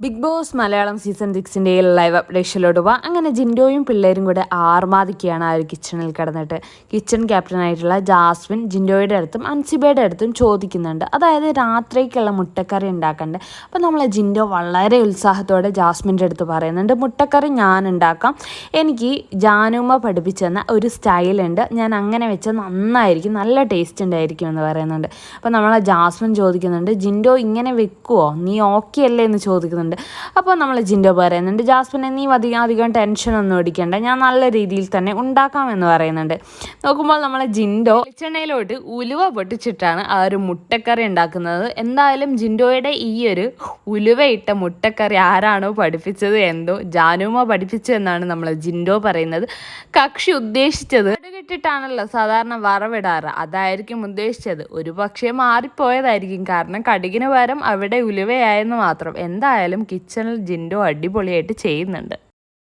Big boss Malayalam season സിക്സിന്റെ live അപ്ഡേഷനിലോട്ട് പോവാം. അങ്ങനെ ജിൻഡോയും പിള്ളേരും കൂടെ ആർമാദിക്കുകയാണ് ആ ഒരു കിച്ചണിൽ കിടന്നിട്ട്. കിച്ചൺ ക്യാപ്റ്റനായിട്ടുള്ള ജാസ്മിൻ ജിൻഡോയുടെ അടുത്തും അൻസിബയുടെ അടുത്തും ചോദിക്കുന്നുണ്ട്. അതായത് രാത്രിക്കുള്ള മുട്ടക്കറി ഉണ്ടാക്കണ്ടേ? അപ്പം നമ്മൾ ജിൻഡോ വളരെ ഉത്സാഹത്തോടെ ജാസ്മിന്റെ അടുത്ത് പറയുന്നുണ്ട് മുട്ടക്കറി ഞാൻ ഉണ്ടാക്കാം. എനിക്ക് ജാനുമ്മ പഠിപ്പിച്ചെന്ന ഒരു സ്റ്റൈലുണ്ട് ഞാൻ അങ്ങനെ വെച്ചാൽ നന്നായിരിക്കും നല്ല ടേസ്റ്റ് ഉണ്ടായിരിക്കും എന്ന് പറയുന്നുണ്ട്. അപ്പം നമ്മളെ ജാസ്മിൻ ചോദിക്കുന്നുണ്ട് ജിൻഡോ ഇങ്ങനെ വെക്കുമോ നീ ഓക്കെ അല്ലേ? എന്ന് ചോദിക്കുന്നുണ്ട്. അപ്പോൾ നമ്മൾ ജിൻഡോ പറയുന്നുണ്ട് ജാസ്മിനെ നീ അധികം അധികം ടെൻഷനൊന്നും അടിക്കേണ്ട ഞാൻ നല്ല രീതിയിൽ തന്നെ ഉണ്ടാക്കാമെന്ന് പറയുന്നുണ്ട്. നോക്കുമ്പോൾ നമ്മൾ ജിൻഡോ വെളിച്ചെണ്ണയിലോട്ട് ഉലുവ പൊട്ടിച്ചിട്ടാണ് ആ ഒരു മുട്ടക്കറി ഉണ്ടാക്കുന്നത്. എന്തായാലും ജിൻഡോയുടെ ഈ ഒരു ഉലുവയിട്ട മുട്ടക്കറി ആരാണോ പഠിപ്പിച്ചത് എന്തോ ജാനുമ പഠിപ്പിച്ചതെന്നാണ് നമ്മൾ ജിൻഡോ പറയുന്നത്. കക്ഷി ഉദ്ദേശിച്ചത് കടുകിട്ടിട്ടാണല്ലോ സാധാരണ വറവിടാറ്. അതായിരിക്കും ഉദ്ദേശിച്ചത്. ഒരു പക്ഷേ മാറിപ്പോയതായിരിക്കും. കാരണം കടുകിന് പകരം അവിടെ ഉലുവയായെന്ന് മാത്രം. എന്തായാലും കിച്ചണിൽ ജിൻഡോ അടിപൊളിയായിട്ട് ചെയ്യുന്നുണ്ട്.